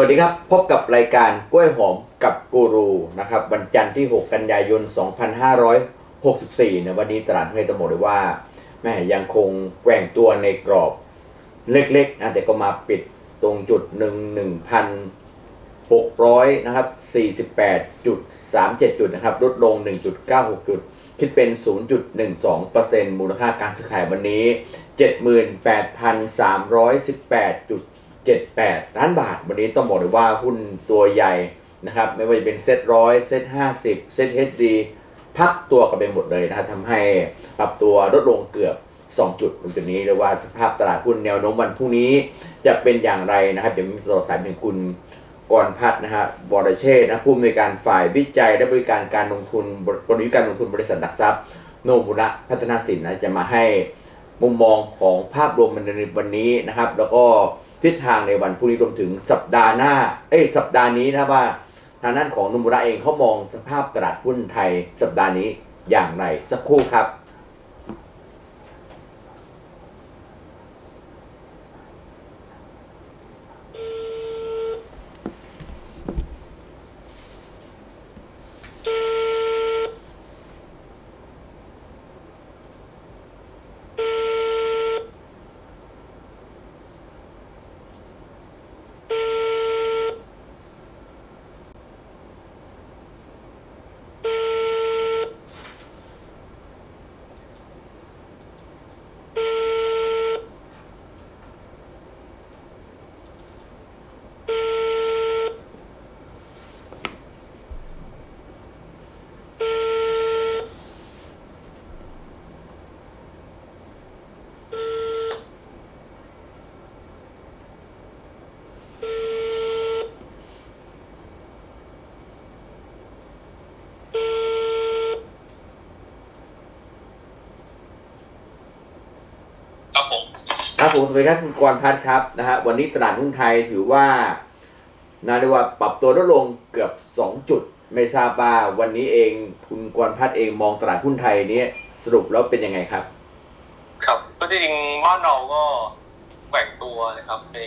วัสดีครับ พบกับรายการกล้วยหอมกับกูรูนะครับวันจันทร์ที่ 6 กันยายน 2564ในวันนี้ตลาดหุ้นไทยต้องบอกเลยว่าแม่ยังคงแกว่งตัวในกรอบเล็กๆนะแต่ก็มาปิดตรงจุด 1 1,600นะครับ48.37 จุดนะครับลดลง 1.96 จุด คิดเป็น 0.12%มูลค่าการซื้อขายวันนี้ 78,318 78 ล้านบาท วันนี้ต้องบอกเลยว่าหุ้นตัวใหญ่นะครับ ไม่ว่าจะเป็นเซ็ตร้อยเซ็ตห้าสิบเซ็ตเฮดดีพักตัวกันไปหมดเลยนะครับทำให้ปรับตัวลดลงเกือบ 2 จุดตรงจุดนี้เรียกว่าสภาพตลาดหุ้นแนวโน้มวันพรุ่งนี้จะเป็นอย่างไรนะครับเดี๋ยวมีต่อสายเป็นคุณกรพัฒน์นะฮะวรเชษฐ์นะผู้อำนวยการฝ่ายวิจัยและบริการการลงทุนบริการลงทุนบริษัทหลักทรัพย์ โนบุระพัฒนาสินนะจะมาให้มุมมองของภาพรวมในวันนี้นะครับ แล้วก็ ทิศทางในวันพรุ่งนี้รวมถึงสัปดาห์หน้า เอ้ยสัปดาห์นี้นะว่า ทางด้านของโนบุระเองเขามองสภาพตลาดหุ้นไทย สัปดาห์นี้อย่างไรสักครู่ครับผม ครับผมสวัสดีครับคุณกรพัฒน์ครับนะฮะวันนี้ตลาดหุ้นไทยถือว่านาเรียกว่าปรับตัวลดลงเกือบ 2 จุด ไม่ทราบว่าวันนี้เองคุณกรพัฒน์เองมองตลาดหุ้นไทยนี้สรุปแล้วเป็นยังไงครับ ครับก็จริงบ้านเราก็แกว่งตัวนะครับใน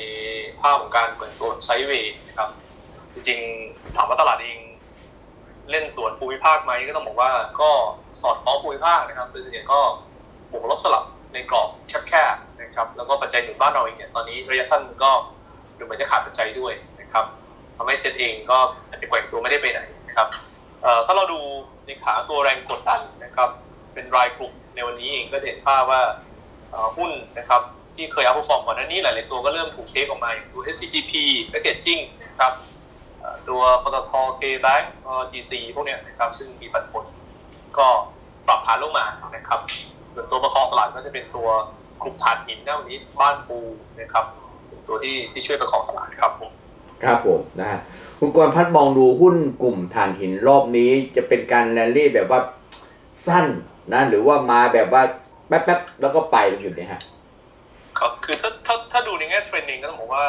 ภาพของการแกว่งตัวไซด์เวย์นะครับ จริงๆถามว่าตลาดเองเล่นสวนภูมิภาคไหมก็ต้องบอกว่าก็สอดคล้องภูมิภาคนะครับโดยส่วนใหญ่ก็บวกลบสลับในกรอบแคบๆ นะครับแล้วก็ปัจจัยหนุนบ้านเราเองเนี่ยตอนนี้ระยะสั้นก็ดูเหมือนจะขาดปัจจัยด้วยนะครับทำให้เซ็ตเองก็อาจจะแกว่งตัวไม่ได้ไปไหนนะครับถ้าเราดูในขาตัวแรงกดดันนะครับเป็นรายกลุ่มในวันนี้เองก็จะเห็นภาพว่าหุ้นนะครับที่เคยอาพฟอร์มก่อนหน้านี้หลาย ๆ ตัวก็เริ่มถูกเทคออกมาอย่างตัว SCGP Packaging นะครับตัวปตท K-Bank เอ่อ GC พวกเนี้ยนะครับซึ่งมีปันผลก็ปรับฐานลงมานะครับส่วนตัวประคองตลาดก็จะเป็นตัว กลุ่มถ่านหินนะวันนี้บ้านปูนะครับเป็นตัวที่ที่ช่วยประคองตลาดครับผมครับผมนะฮะคุณกรพัฒน์มองดูหุ้นกลุ่มถ่านหินรอบนี้จะเป็นการแรลลี่แบบว่าสั้นนะหรือว่ามาแบบว่าแป๊บๆแล้วก็ไปตรงจุดนี้ฮะครับคือถ้าถ้าถ้าดูในแง่เทรนดิ้งก็ต้องบอกว่า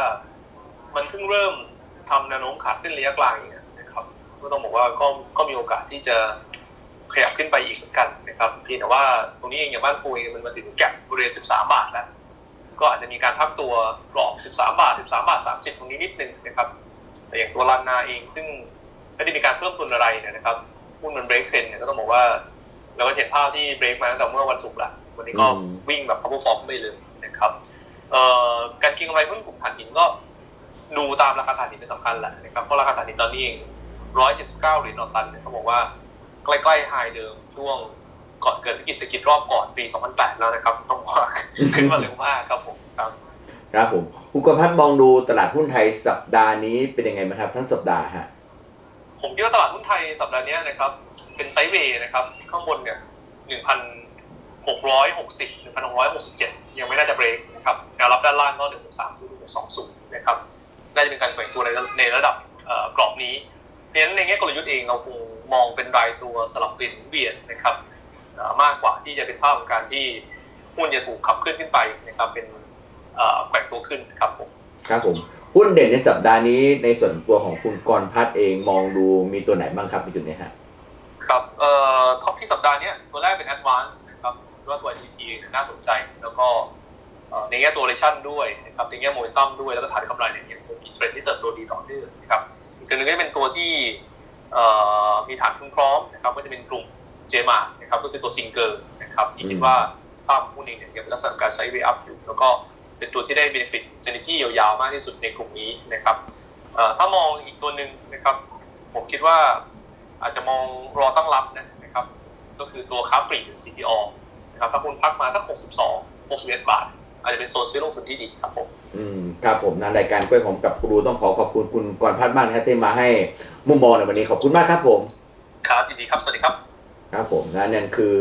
มันเพิ่งเริ่มทำแนวโน้มขาขึ้นระยะกลางอย่างเงี้ยนะครับก็ต้องบอกว่าก็ก็มีโอกาสที่จะ ขยับขึ้นไปอีกเหมือนกันนะครับเพียงแต่ว่าตรงนี้เองอย่างบ้านปูเองมันมาถึงแก็บบริเวณ 13 บาทแล้ว ก็อาจจะมีการพักตัวกรอบ 13 บาท 13 บาท 30 ตรงนี้นิดนึงนะครับ แต่อย่างตัวลันนาเองซึ่งไม่ได้มีการเพิ่มทุนอะไรนะครับหุ้นมันเบรกเทรนเนี่ยก็ต้องบอกว่าเราก็เห็นภาพที่เบรกมาตั้งแต่เมื่อวันศุกร์ละวันนี้ก็วิ่งแบบ power form ไปเลยนะครับการกินกำไรหุ้นกลุ่มถ่านหินก็ดูตามราคาถ่านหินเป็นสำคัญแหละนะครับเพราะราคาถ่านหินตอนนี้เอง179เหรียญต่อตันเนี่ยเขาบอกว่า ใกล้ๆไฮเดิมช่วงก่อนเกิดวิกฤตเศรษฐกิจรอบก่อนปี 2008 แล้วนะครับ ต้องบอกว่าขึ้นมาเร็วมากครับผมครับครับผมคุณกรพัฒน์มองดูตลาดหุ้นไทยสัปดาห์นี้เป็นยังไงบ้างครับทั้งสัปดาห์ฮะผมคิดว่าตลาดหุ้นไทยสัปดาห์เนี้ยนะครับ เป็นไซด์เวย์นะครับ ข้างบนเนี่ย 1,660 1,667 ยังไม่น่าจะเบรกนะครับแนวรับด้านล่างก็ 1,30 1,20 นะครับน่าจะเป็นการแกว่งตัวในในระดับเอ่อกรอบนี้เพราะฉะนั้นในแง่กลยุทธ์เองเราคง มองเป็นรายตัวสลับตัวหมุนเวียนนะครับเอ่อมากกว่าที่จะเป็นภาพของการที่หุ้นจะถูกขับเคลื่อนขึ้นไปนะครับเป็นเอ่อแกว่งตัวขึ้นครับผมครับผมหุ้นเด่นในสัปดาห์นี้ในส่วนตัวของคุณกรพัฒน์เองมองดูมีตัวไหนบ้างครับในจุดนี้ฮะครับเอ่อท็อปที่สัปดาห์เนี้ยตัวแรกเป็น Advance นะครับว่าตัว ICT เนี่ยน่าสนใจ แล้วก็เอ่อในแง่ตัวเลชั่นด้วยนะครับในแง่โมเมนตัมด้วยแล้วก็ฐานกำไรเนี่ยยังคงมีเทรนด์ที่เติบโตดีต่อเนื่องนะครับอีกตัวหนึงก็จะเป็นตัวที่เอ่อ มีฐานทุนพร้อมนะครับก็จะเป็นกลุ่มเจมานะครับก็คือตัวซิงเกอร์นะครับที่คิดว่าภาพหุ้นเองเนี่ยยังเป็นลักษณะการไซด์เวย์อัพอยู่ แล้วก็เป็นตัวที่ได้เบนฟิตเซนิตี้ยาวๆมากที่สุดในกลุ่มนี้นะครับถ้ามองอีกตัวหนึ่งนะครับ ผมคิดว่าอาจจะมองรอตั้งรับนะนะครับ ก็คือตัวค้าปลีกหรือ CPO นะครับถ้าคุณพักมาสัก 62 61 บาท อาจจะเป็นโซนซื้อลงทุนที่ดีครับผม อืมครับผมในรายการกล้วยหอมกับครูต้องขอขอบคุณคุณกรพัฒน์มากนะครับที่มาให้มุมมองในวันนี้ขอบคุณมากครับผม ครับยินดีครับ สวัสดีครับ ครับผมนะนั่นคือ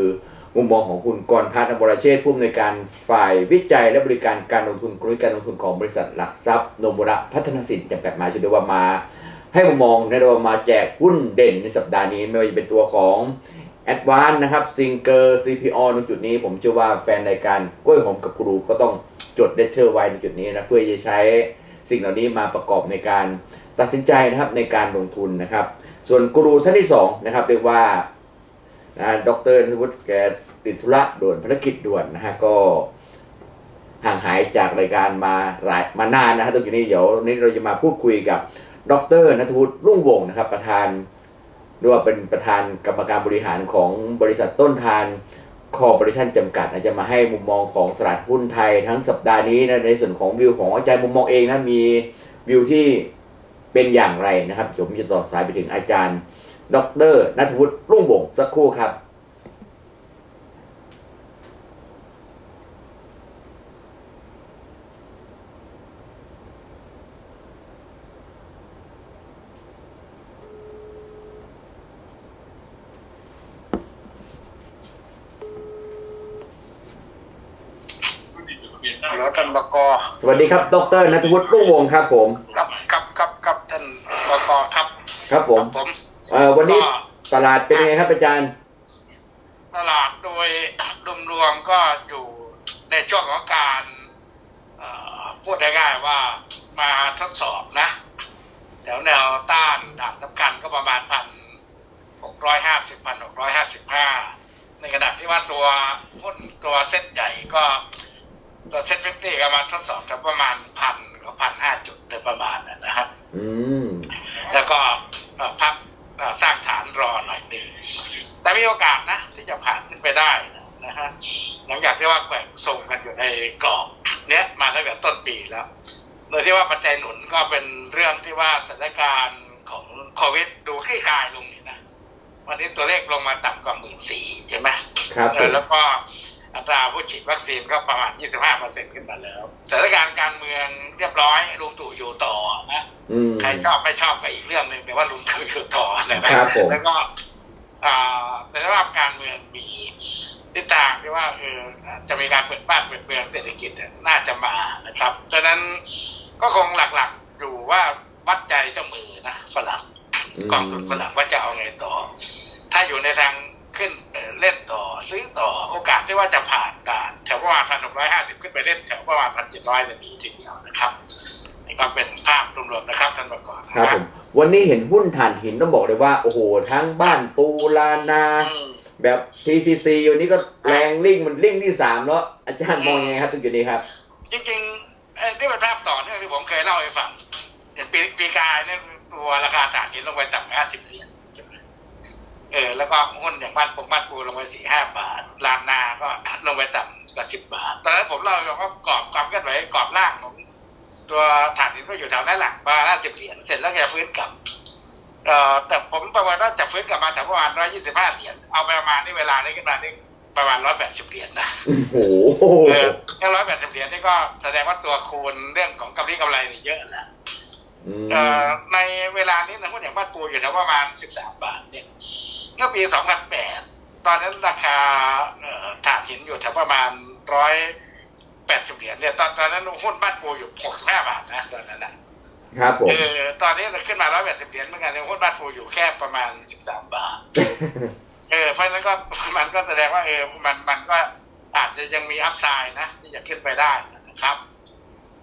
มุมมองของคุณกรพัฒน์อมรเชษฐ์ผู้อำนวยการฝ่ายวิจัยและบริการการลงทุนกลยุทธ์การลงทุนของบริษัทหลักทรัพย์โนบุระพัฒนสินจำกัดมาจุดเดียวว่ามา ให้มุมมองในเรามาแจกหุ้นเด่นในสัปดาห์นี้ไม่ว่าจะเป็นตัวของ a d v a n c e นะครับซิงเกอร์ CPO ในจุดนี้ผมเชื่อว่าแฟนรายการกล้วยหอมกับครูก็ต้อง จดเดชเชอร์ไว้ในจุดนี้นะเพื่อจะใช้สิ่งเหล่านี้มาประกอบในการตัดสินใจนะครับในการลงทุนนะครับ ส่วนกูรูท่านที่สองนะครับเรียกว่าดรนวุฒิแกติดธุระด่วนภารกิจด่วนนะฮะก็ห่างหายจากรายการมาหลายมานานนะฮะตรงนี้เดี๋ยววันนี้เราจะมาพูดคุยกับดรนัทวุฒิรุ่งวงศ์นะครับ ประธานหรือว่าเป็นประธานกรรมการบริหารของบริษัทต้นทาน คอร์ปอเรชั่นจำกัดอาจจะมาให้มุมมองของตลาดหุ้นไทยทั้งสัปดาห์นี้นะในส่วนของวิวของอาจารย์มุมมองเองนะมีวิวที่เป็นอย่างไรนะครับผมจะต่อสายไปถึงอาจารย์ ดรนัทวุฒิรุ่งวงสักครู่ครับ ฮัลโหลท่านบกสวัสดีครับ ดรนัทวุฒิรุ่งวงศ์ครับผม ครับครับครับครับท่านบกครับครับผมผมเอ่อวันนี้ก็ตลาดเป็นยังไงครับอาจารย์ ตลาดโดยรวมๆก็อยู่ในช่วงของการเอ่อพูดง่ายๆว่ามาทดสอบนะแถวแนวต้านด่านสำคัญก็ประมาณพันหกร้อยห้าสิบพันหกร้อยห้าสิบห้าในขณะที่ว่าตัวหุ้นตัวเซ็ตใหญ่ก็ ตัวเซ็ตฟิฟตี้ก็มาทดสอบถึงประมาณพันกับพันห้าจุดโดยประมาณนะครับ อืมแล้วก็เอ่อพักเอ่อสร้างฐานรอหน่อยหนึ่งแต่มีโอกาสนะ ที่จะผ่านขึ้นไปได้นะฮะหลังจากที่ว่าแกว่งทรงกันอยู่ในกรอบเนี้ยมาตั้งแต่ต้นปีแล้ว โดยที่ว่าปัจจัยหนุนก็เป็นเรื่องที่ว่าสถานการณ์ของโควิดดูคลี่คลายลงนี่นะ วันนี้ตัวเลขลงมาต่ำกว่าหมื่นสี่ใช่ไหมครับเอผอมแล้วก็ อัตราผู้ฉีดวัคซีนก็ประมาณ 25เปอร์เซ็นขึ้นมาแล้วสถานการณ์การเมืองเรียบร้อยลุงตู่อยู่ต่อนะอืมใครชอบไม่ชอบก็อีกเรื่องหนึ่งแต่ว่าลุงตู่อยู่ต่อนะครับผมแล้วก็อ่าในระดับการเมืองมีทิศทางที่ว่าเออจะมีการเปิดบ้านเปิดเมืองเศรษฐกิจเนี่ยน่าจะมานะครับฉะนั้นก็คงหลักๆอยู่ว่าวัดใจเจ้ามือนะฝรั่งกองทุนฝรั่งว่าจะเอาไงต่อ ถ้าอยู่ในทาง ขึ้นเอ่อเล่นต่อซื้อต่อโอกาสที่ว่าจะผ่านด่านแถวประมาณพันหกร้อยห้าสิบขึ้นไปเล่นแถวประมาณพันเจ็ดร้อยจะมีทีเดียวนะครับนี่ก็เป็นภาพรวมๆนะครับท่านประกอบครับผมวันนี้เห็นหุ้นถ่านหินต้องบอกเลยว่า โอ้โห ทั้งบ้านปูลานาอืมแบบ TCC วันนี้ก็แรงลิ่งมันลิ่งที่สามแล้วอาจารย์มองยังไงครับตรงจุดนี้ครับ จริงๆเอ่อที่เป็นภาพต่อเนื่องที่ผมเคยเล่าให้ฟังอย่างปีปีกายเนี่ยตัวราคาถ่านหินลงไปต่ำห้าสิบเหรียญใช่ไหม เออแล้วก็หุ้นอย่างบ้านปงบ้านปูลงไปสี่ห้าบาทลานนาก็ลงไปต่ำกว่าสิบบาทตอนนั้นผมเล่าให้ฟังว่ากรอบความเคลื่อนไหวกรอบล่างของตัวถ่านหินก็อยู่แถวนั้นแหละประมาณห้าสิบเหรียญเสร็จแล้วแกฟื้นกลับเอ่อแต่ผมประเมินว่าจะฟื้นกลับมาแถวประมาณร้อยยี่สิบห้าเหรียญเอาไปประมาณนี่เวลานี้ขึ้นมานี่ประมาณร้อยแปดสิบเหรียญนะโอ้โหเออแค่ร้อยแปดสิบเหรียญนี่ก็แสดงว่าตัวคูณเรื่องของกำไรกำไรนี่เยอะแหละอืมเอ่อในเวลานี้นะพวกอย่างบ้านปูอยู่แถวประมาณสิบสามบาทเนี่ยเมื่อปีสองพันแปดตอนนั้นราคาเอ่อถ่านหินอยู่แถวประมาณร้อยแปดสิบเหรียญเนี่ยตอนตอนนั้นหุ้นบ้านปูอยู่หกสิบห้าบาทนะตอนนั้นนะครับผมเออตอนนี้ขึ้นมาร้อยแปดสิบเหรียญเหมือนกันเนี่ยหุ้นบ้านปูอยู่แค่ประมาณสิบสามบาทเออเพราะฉะนั้นก็มันก็แสดงว่าเออมันมันก็อาจจะยังมีอัพไซด์นะที่จะขึ้นไปได้นะครับ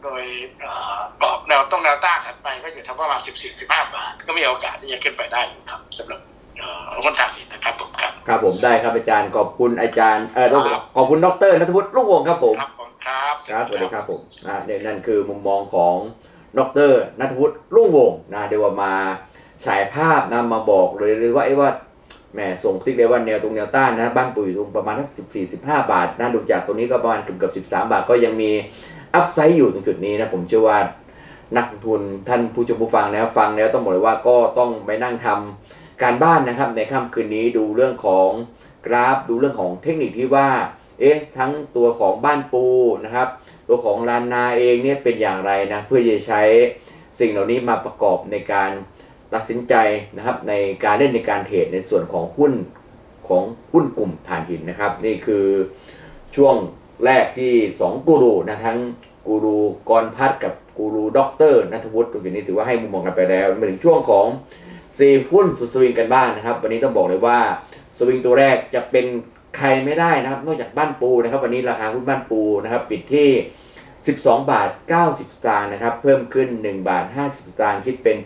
โดยเอ่อกรอบแนวต้องแนวต้านถัดไปก็อยู่ที่ประมาณสิบสี่สิบห้าบาท ก็มีโอกาสที่จะขึ้นไปได้อยู่ครับสำหรับ เอ่อหุ้นทางหินนะครับผมครับครับผมได้ครับอาจารย์ขอบคุณอาจารย์เออต้องครับขอบคุณดรนัทวุฒิรุ่งวงศ์ครับผมครับผมครับครับสวัสดีครับผมอ่าเนี่ยนั่นคือมุมมองของดรนัทวุฒิรุ่งวงศ์นะเดี๋ยวว่ามาฉายภาพนะมาบอกเลยเลยว่าไอ้ว่าแหมส่งซิกเลยว่าแนวตรงแนวต้านนะบ้านปุ๋ยตรงประมาณสักสิบสี่สิบห้าบาทนะดูจากตรงนี้ก็ประมาณเกือบเกือบสิบสามบาทก็ยังมีอัพไซด์อยู่ตรงจุดนี้นะผมเชื่อว่านักลงทุนท่านผู้ชมผู้ฟังแล้วฟังแล้วต้องบอกเลยว่าก็ต้องไปนั่งทำ การบ้านนะครับในค่ำคืนนี้ดูเรื่องของกราฟดูเรื่องของเทคนิคที่ว่าเอ๊ะทั้งตัวของบ้านปูนะครับ ตัวของลานนาเองเนี่ยเป็นอย่างไรนะเพื่อจะใช้สิ่งเหล่านี้มาประกอบในการตัดสินใจนะครับในการเล่นในการเทรดในส่วนของหุ้นของหุ้นกลุ่มถ่านหินนะครับ นี่คือช่วงแรกที่ 2 กูรูนะทั้งกูรูกรพัฒน์กับกูรูด็อกเตอร์นัทวุฒิตรงนี้ถือว่าให้มุมมองกันไปแล้วมาถึงช่วงของ ซีหุ้นสุดสวิงกันบ้างนะครับ วันนี้ต้องบอกเลยว่าสวิงตัวแรกจะเป็นใครไม่ได้นะครับ นอกจากบ้านปูนะครับ วันนี้ราคาหุ้นบ้านปูนะครับ ปิดที่ 12 บาท 90 สตางค์นะครับ เพิ่มขึ้น 1 บาท 50 สตางค์คิดเป็น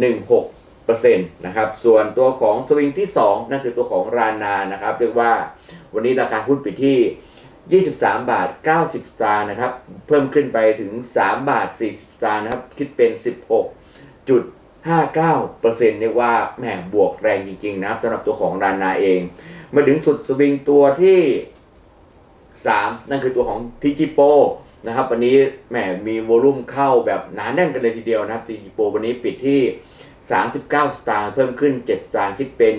13.16%นะครับ ส่วนตัวของสวิงที่ 2 นั่นคือตัวของรานานะครับ เรียกว่าวันนี้ราคาหุ้นปิดที่23 บาท 90 สตางค์นะครับ เพิ่มขึ้นไปถึง 3 บาท 40 สตางค์นะครับ คิดเป็น 59%เรียกว่าแหมบวกแรงจริงๆนะครับสำหรับตัวของรานาเอง มาถึงสุดสวิงตัวที่ 3 นั่นคือตัวของทิจิโปนะครับวันนี้แหมมีโวลุ่มเข้าแบบหนาแน่นกันเลยทีเดียวนะครับทิจิโปวันนี้ปิดที่ 39 สตางค์เพิ่มขึ้น 7 สตางค์คิดเป็น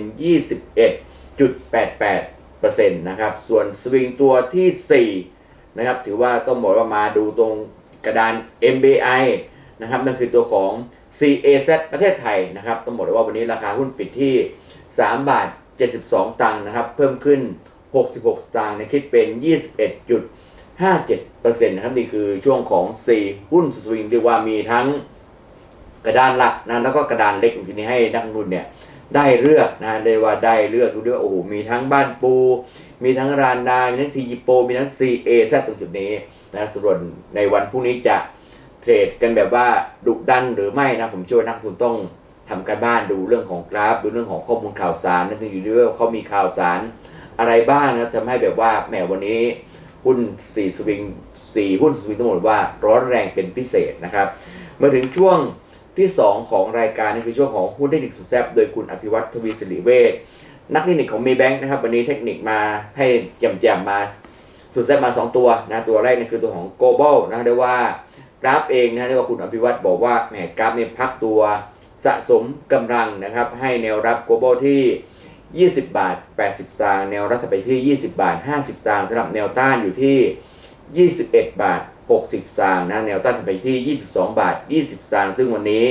21.88%นะครับส่วนสวิงตัวที่ 4 นะครับถือว่าต้องบอกว่ามาดูตรงกระดาน MBI นะครับนั่นคือตัวของ CAZ ประเทศไทยนะครับต้องบอกเลยว่าวันนี้ราคาหุ้นปิดที่ 3 บาท 72 ตังค์นะครับ เพิ่มขึ้น 66 สตางค์นะคิดเป็น 21.57%นะครับนี่คือช่วงของ 4 หุ้นสวิงเรียกว่ามีทั้งกระดานหลักนะแล้วก็กระดานเล็กที่นี้ให้นักลงทุนเนี่ยได้เลือกนะได้ว่าได้เลือกดูด้วยว่าโอ้โหมีทั้งบ้านปู มีทั้งรานนามีทั้งทีจิโป มีทั้ง CA แซตรงจุดนี้นะส่วนในวันพรุ่งนี้จะ เทรดกันแบบว่าดุดันหรือไม่นะผมเชื่อว่านักลงทุนต้องทำการบ้านดูเรื่องของกราฟ ดูเรื่องของข้อมูลข่าวสารนั่นอยู่ด้วยว่าเขามีข่าวสารอะไรบ้างนะทำให้แบบว่าแหมวันนี้หุ้นสี่สวิงสี่หุ้นสวิงทั้งหมดว่าร้อนแรงเป็นพิเศษนะครับมาถึงช่วงที่ 2 ของรายการนี่คือช่วงของหุ้นเทคนิคสุดแซ่บโดยคุณอภิวัตทวีสิริเวชนักเทคนิคของเมย์แบงค์นะครับวันนี้เทคนิคมาให้แจมๆมาสุดแซ่บมา 2 ตัวนะตัวแรกนี่คือตัวของ global นะเรียกว่า กราฟเองนะเรียกว่าคุณอภิวัตรบอกว่าแหมกราฟเนี่ยพักตัวสะสมกำลังนะครับ ให้แนวรับ global ที่ 20 บาท 80สตางแนวรับไปที่ 20 บาท 50สตางสำหรับแนวต้านอยู่ที่ 21 บาท 60สตางนะแนวต้านไปที่ 22 บาท 20สตางซึ่งวันนี้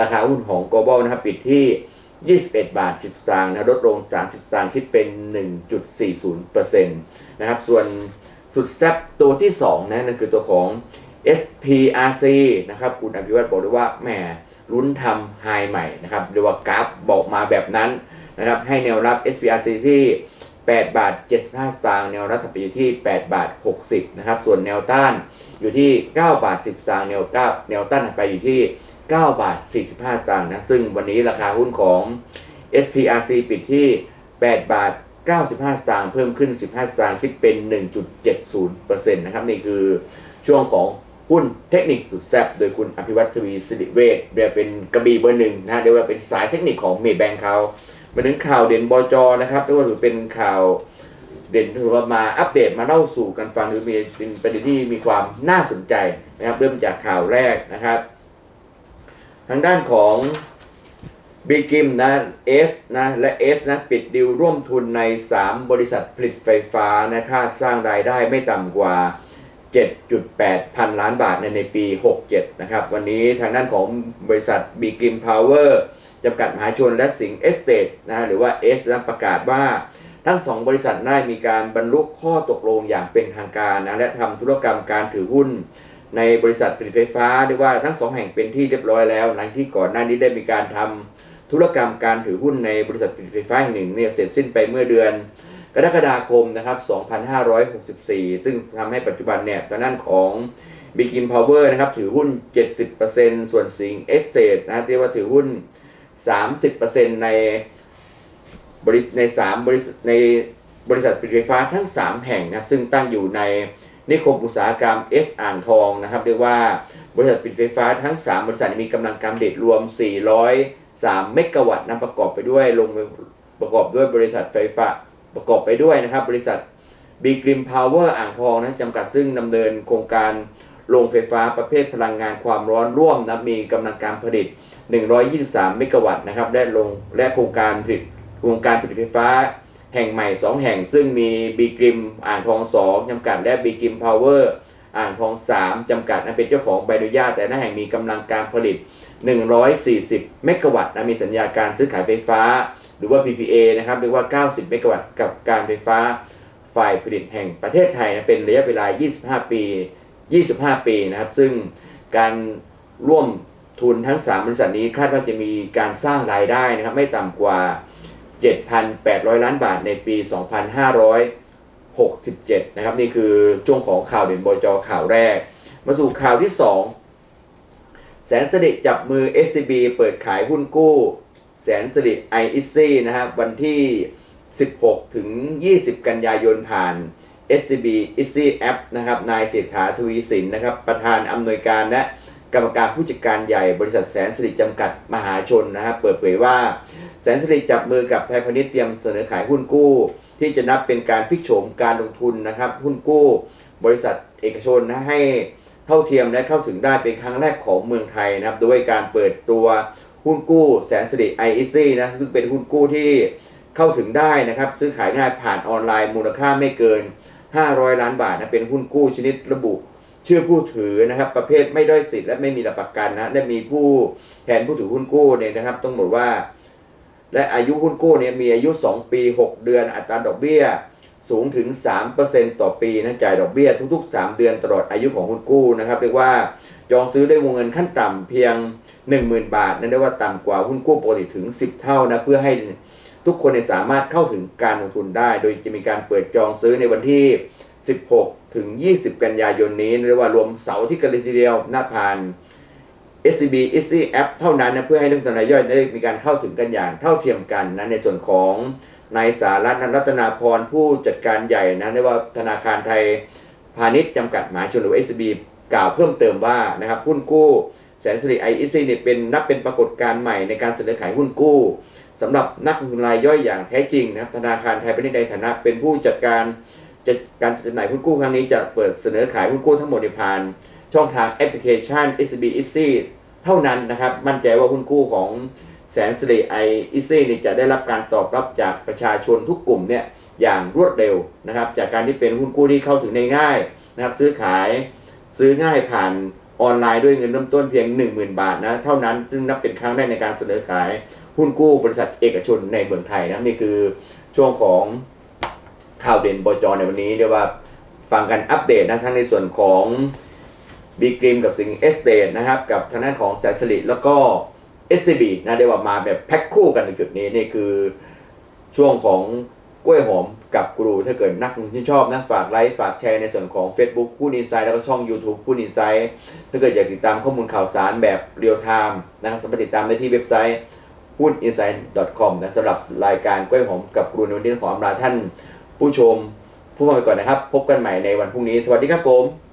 ราคาหุ้นของ global นะครับปิดที่ 21 บาท 10สตางค์นะลดลง 30สตางค์คิดเป็น 1.40%นะครับส่วนสุดแซ่บตัวที่2นะนั่นคือตัวของ SPRC นะครับ คุณอภิวัตบอกด้วยว่าแหมลุ้นทำไฮใหม่นะครับเรียกว่ากราฟบอกมาแบบนั้นนะครับ ให้แนวรับ SPRC ที่8บาท75สตางค์แนวรับถัดไปอยู่ที่8บาท60นะครับ ส่วนแนวต้านอยู่ที่9บาท10สตางค์แนวต้าแนวต้านถัดไปอยู่ที่9บาท45สตางค์นะ ซึ่งวันนี้ราคาหุ้นของ SPRC ปิดที่8บาท95 สตางค์เพิ่มขึ้น 15 สตางค์คิดเป็น 1.70%นะครับ นี่คือช่วงของ หุ้นเทคนิคสุดแซ่บโดยคุณอภิวัตทวีสิริเวชเรียกเป็นกระบี่เบอร์หนึ่งนะเรียกว่าเป็นสายเทคนิคของเมย์แบงค์เขามาถึงข่าวเด่นบจนะครับถือว่าถือเป็นข่าวเด่นถือว่ามาอัปเดตมาเล่าสู่กันฟังหรือมีเป็นประเด็นที่มีความน่าสนใจนะครับเริ่มจากข่าวแรกนะครับ ทางด้านของบีกิมนะเอสนะและเอสนะปิดดิวร่วมทุนใน 3 บริษัทผลิตไฟฟ้านะคาดสร้างรายได้ไม่ต่ำกว่า 7.8 พันล้านบาทในในปี 67 นะครับ วันนี้ทางด้านของบริษัทบีกิมพาวเวอร์จำกัดมหาชนและสิงเอสเตทนะหรือว่าเอสนะประกาศว่า ทั้งสองบริษัทได้มีการบรรลุข้อตกลงอย่างเป็นทางการนะและทำธุรกรรมการถือหุ้น ในบริษัทผลิตไฟฟ้าเรียกว่าทั้งสองแห่งเป็นที่เรียบร้อยแล้ว หลังที่ก่อนหน้านี้ได้มีการทำธุรกรรมการถือหุ้นในบริษัทผลิตไฟฟ้าแห่งหนึ่งเนี่ยเสร็จสิ้นไปเมื่อเดือน กรกฎาคมนะครับ 2564 ซึ่งทำให้ปัจจุบันเนี่ยทางด้านของ b i g i n Power นะครับถือหุ้น 70%ส่วนสิงเอสเตทนะเรียกว่าถือหุ้น 30%ในบริใน3บริษัทในบริษัทผลิตไฟฟ้าทั้ง 3 แห่งนะครับซึ่งตั้งอยู่ในนิคมอุตสาหกรรม S อ่างทองนะครับเรียกว่าบริษัทผลิตไฟฟ้าทั้ง 3 บริษัทมีกำลังการผลิตรวม 403 เมกะวัตต์นะประกอบไปด้วยลงประกอบด้วยบริษัทไฟฟ้า ประกอบไปด้วยนะครับ บริษัท b ีกริมพาวเวอร์อ่างทองนะจำกัดซึ่งดำเนินโครงการโรงไฟฟ้าประเภทพลังงานความร้อนร่วมนะมีกำลังการผลิต 123 เมกะวัตต์นะครับและลงและโครงการผลิตโครงการผลิตไฟฟ้าแห่งใหม่ 2 แห่งซึ่งมีบีกริมอ่างทอง2จำกัดและบีกริมพาวเวอร์อ่างทอง 3จำกัดนะเป็นเจ้าของใบอนุญาตแต่ละแห่งมีกำลังการผลิต 140 เมกะวัตต์นะมีสัญญาการซื้อขายไฟฟ้า หรือว่า PPA นะครับเรียกว่า 90 เมกะวัตต์กับการไฟฟ้าฝ่ายผลิตแห่งประเทศไทยนะเป็นระยะเวลา 25 ปี 25 ปีนะครับ ซึ่งการร่วมทุนทั้ง 3 บริษัทนี้คาดว่าจะมีการสร้างรายได้นะครับ ไม่ต่ำกว่า 7,800 ล้านบาทในปี 2567 นะครับ นี่คือช่วงของข่าวเด่นบจข่าวแรก มาสู่ข่าวที่ 2 แสนสลิดจับมือ SCB เปิดขายหุ้นกู้ แสนสลิดไออิซี่นะครับวันที่ 16 ถึง 20 กันยายนผ่าน SCB Easy App นะครับนายเศรษฐาทวีสินนะครับประธานอำนวยการและกรรมการผู้จัดการใหญ่บริษัทแสนสิริจำกัดมหาชนนะครับเปิดเผยว่า แสนสิริจับมือกับไทยพาณิชย์เตรียมเสนอขายหุ้นกู้ ที่จะนับเป็นการพลิกโฉมการลงทุนนะครับหุ้นกู้ บริษัทเอกชนนะให้เท่าเทียมและเข้าถึงได้เป็นครั้งแรกของเมืองไทยนะครับโดยการเปิดตัว หุ้นกู้แสนสิริไอเอซีนะซึ่งเป็นหุ้นกู้ที่เข้าถึงได้นะครับ ซื้อขายง่ายผ่านออนไลน์มูลค่าไม่เกิน 500 ล้านบาทนะเป็นหุ้นกู้ชนิดระบุชื่อผู้ถือนะครับ ประเภทไม่ด้อยสิทธิ์และไม่มีหลักประกันนะและมีผู้แทนผู้ถือหุ้นกู้เนี่ยนะครับ ต้องบอกว่า และอายุหุ้นกู้เนี่ยมีอายุ 2 ปี 6 เดือนอัตราดอกเบี้ยสูงถึง 3%ต่อปีนะจ่ายดอกเบี้ยทุก ๆ 3 เดือนตลอดอายุของหุ้นกู้นะครับเรียกว่าจองซื้อด้วยวงเงินขั้นต่ำเพียง 10,000 บาท นั่นเรียกว่าต่ำกว่าหุ้นกู้ปกติถึง 10 เท่านะเพื่อให้ทุกคนสามารถเข้าถึงการลงทุนได้ โดยจะมีการเปิดจองซื้อในวันที่ 16 ถึง 20 กันยายนนี้เรียกว่ารวมเสาร์ที่กันเลยทีเดียวหน้าผ่าน SCB Easy App เท่านั้นนะเพื่อให้นักลงทุนรายย่อยได้มีการเข้าถึงกันอย่างเท่าเทียมกันนะในส่วนของนายสารัตน์รัตนาพรผู้จัดการใหญ่นะเรียกว่าธนาคารไทยพาณิชย์จำกัดหมหาชนหรือ SCB กล่าวเพิ่มเติมว่านะครับหุ้นกู้ แสนสิริไอเอซีเนี่ยเป็นนับเป็นปรากฏการณ์ใหม่ในการเสนอขายหุ้นกู้สำหรับนักลงทุนรายย่อยอย่างแท้จริงนะครับธนาคารไทยพาณิชย์ในฐานะ เป็นผู้จัดการจัดการจำหน่ายหุ้นกู้ครั้งนี้จะเปิดเสนอขายหุ้นกู้ทั้งหมดในผ่าน ช่องทางแอปพลิเคชัน SB Easy เท่านั้นนะครับ มั่นใจว่าหุ้นกู้ของแสนสิริไออิซี่นี่จะได้รับการตอบรับจากประชาชนทุกกลุ่มเนี่ยอย่างรวดเร็วนะครับ จากการที่เป็นหุ้นกู้ที่เข้าถึงได้ง่ายนะครับ ซื้อขายซื้อง่ายผ่าน ออนไลน์ด้วยเงินเริ่มต้นเพียง 10,000 บาทนะ เท่านั้นซึ่งนับเป็นครั้งแรกในการเสนอขายหุ้นกู้บริษัทเอกชนในเมืองไทยนะนี่คือช่วงของข่าวเด่นบจในวันนี้เรียกว่าฟังกันอัปเดตนะทั้งในส่วนของบีกริมกับสิงเอสเตทนะครับ กับทางด้านของแสนสลิดแล้วก็ SCB นะเรียกว่ามาแบบแพ็คคู่กันในจุดนี้นี่คือช่วงของ กล้วยหอมกับกรูถ้าเกิดนักลงทุนที่ชอบนะฝากไลค์ฝากแชร์ในส่วนของ Facebook พูดอินไซด์แล้วก็ช่อง YouTube พูดอินไซด์ถ้าเกิดอยากติดตามข้อมูลข่าวสารแบบเรียลไทม์นะครับสามารถติดตามได้ที่เว็บไซต์พูดอินไซด์ com นะสำหรับรายการกล้วยหอมกับกรูในวันนี้ขออำลาท่าน ผู้ชมผู้ฟังไปก่อนนะครับ พบกันใหม่ในวันพรุ่งนี้ สวัสดีครับผม